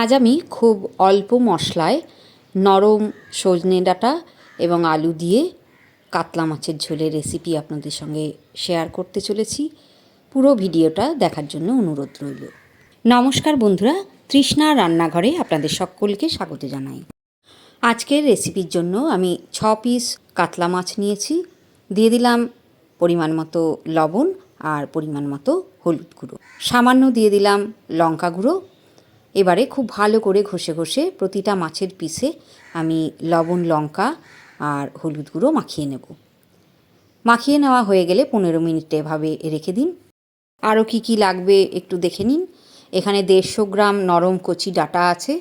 আজ আমি খুব অল্প মশলায় নরম সজনে ডাঁটা এবং আলু দিয়ে কাতলা মাছের ঝোলের রেসিপি আপনাদের সঙ্গে শেয়ার করতে চলেছি। পুরো ভিডিওটা দেখার জন্য অনুরোধ রইল। নমস্কার বন্ধুরা, তৃষ্ণা রান্নাঘরে আপনাদের সকলকে স্বাগত জানাই। আজকের রেসিপির জন্য আমি ছ পিস কাতলা মাছ নিয়েছি। দিয়ে দিলাম পরিমাণ মতো লবণ আর পরিমাণ মতো হলুদ গুঁড়ো। সামান্য দিয়ে দিলাম লঙ্কা গুঁড়ো এবারে খুব ভালো করে ঘষে ঘষে প্রতিটা মাছের পিসে আমি লবণ, লঙ্কা আর হলুদ গুঁড়ো মাখিয়ে নেব। মাখিয়ে নেওয়া হয়ে গেলে পনেরো মিনিট এভাবে রেখে দিন। আরও কি কি লাগবে একটু দেখে নিন। এখানে দেড়শো গ্রাম নরম কচি ডাটা আছে।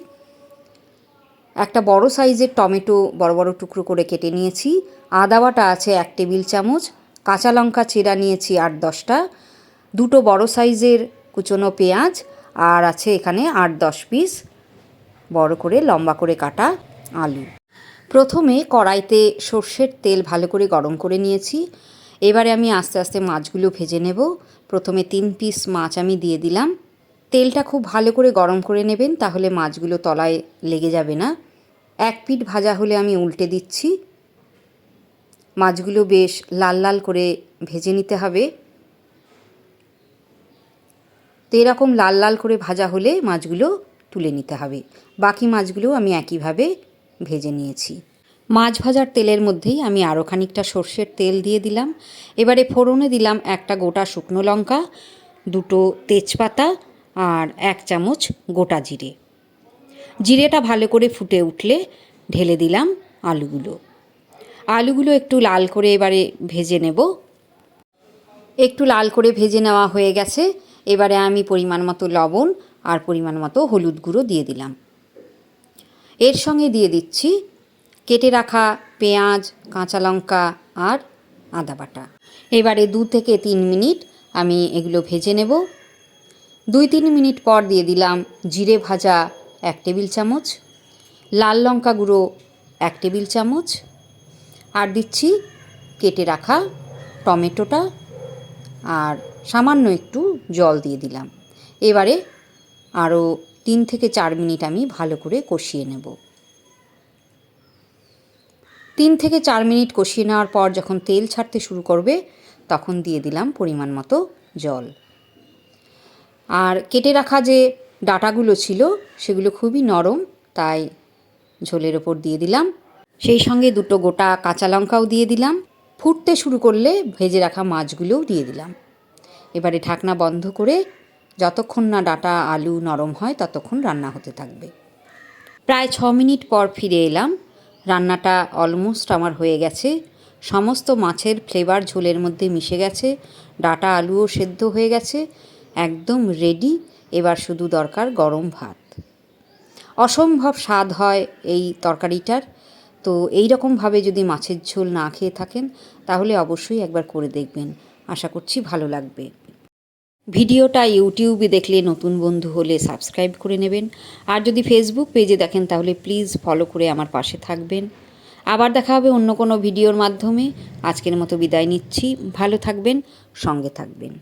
একটা বড় সাইজের টমেটো বড় বড় টুকরো করে কেটে নিয়েছি। আদা বাটা আছে এক টেবিল চামচ, কাঁচা লঙ্কা চেরা নিয়েছি আট দশটা, দুটো বড় সাইজের কুচনো পেঁয়াজ আর আছে এখানে আট দশ পিস, বড় করে, লম্বা করে কাটা আলু। প্রথমে কড়াইতে সর্ষের তেল ভালো করে গরম করে নিয়েছি। এবারে আমি আস্তে আস্তে মাছগুলো ভেজে নেব। প্রথমে তিন পিস মাছ আমি দিয়ে দিলাম। তেলটা খুব ভালো করে গরম করে নেবেন, তাহলে মাছগুলো তলায় লেগে যাবে না। এক পিঠ ভাজা হলে আমি উল্টে দিচ্ছি। মাছগুলো বেশ লাল লাল করে ভেজে নিতে হবে। তো এরকম লাল লাল করে ভাজা হলে মাছগুলো তুলে নিতে হবে। বাকি মাছগুলো আমি একইভাবে ভেজে নিয়েছি। মাছ ভাজার তেলের মধ্যেই আমি আরও খানিকটা সর্ষের তেল দিয়ে দিলাম। এবারে ফোড়নে দিলাম একটা গোটা শুকনো লঙ্কা, দুটো তেজপাতা আর এক চামচ গোটা জিরে। জিরেটা ভালো করে ফুটে উঠলে ঢেলে দিলাম আলুগুলো। আলুগুলো একটু লাল করে এবারে ভেজে নেব। একটু লাল করে ভেজে নেওয়া হয়ে গেছে। এবারে আমি পরিমাণ মতো লবণ আর পরিমাণ মতো হলুদ গুঁড়ো দিয়ে দিলাম। এর সঙ্গে দিয়ে দিচ্ছি কেটে রাখা পেঁয়াজ, কাঁচা লঙ্কা আর আদা বাটা। এবারে দু থেকে তিন মিনিট আমি এগুলো ভেজে নেব। দুই তিন মিনিট পর দিয়ে দিলাম জিরে ভাজা এক টেবিল চামচ, লাল লঙ্কা গুঁড়ো এক টেবিল চামচ, আর দিচ্ছি কেটে রাখা টমেটোটা আর সামান্য একটু জল দিয়ে দিলাম। এবারে আরও তিন থেকে চার মিনিট আমি ভালো করে কষিয়ে নেব। তিন থেকে চার মিনিট কষিয়ে নেওয়ার পর যখন তেল ছাড়তে শুরু করবে, তখন দিয়ে দিলাম পরিমাণ মতো জল। আর কেটে রাখা যে ডাটাগুলো ছিল, সেগুলো খুবই নরম, তাই ঝোলের ওপর দিয়ে দিলাম। সেই সঙ্গে দুটো গোটা কাঁচা লঙ্কাও দিয়ে দিলাম। ফুটতে শুরু করলে ভেজে রাখা মাছগুলোও দিয়ে দিলাম। এবারে ঢাকনা বন্ধ করে যতক্ষণ না ডাটা আলু নরম হয় ততক্ষণ রান্না হতে থাকবে। প্রায় ছ মিনিট পর ফিরে এলাম। রান্নাটা অলমোস্ট আমার হয়ে গেছে। সমস্ত মাছের ফ্লেভার ঝোলের মধ্যে মিশে গেছে। ডাটা আলুও সেদ্ধ হয়ে গেছে। একদম রেডি। এবার শুধু দরকার গরম ভাত। অসম্ভব স্বাদ হয় এই তরকারিটার। তো এই রকমভাবে যদি মাছের ঝোল না খেয়ে থাকেন, তাহলে অবশ্যই একবার করে দেখবেন। আশা করছি ভালো লাগবে। ভিডিওটা ইউটিউবে দেখলে নতুন বন্ধু হলে সাবস্ক্রাইব করে নেবেন। আর যদি ফেসবুক পেজে দেখেন, তাহলে প্লিজ ফলো করে আমার পাশে থাকবেন। আবার দেখা হবে অন্য কোনো ভিডিওর মাধ্যমে। আজকের মতো বিদায় নিচ্ছি। ভালো থাকবেন, সঙ্গে থাকবেন।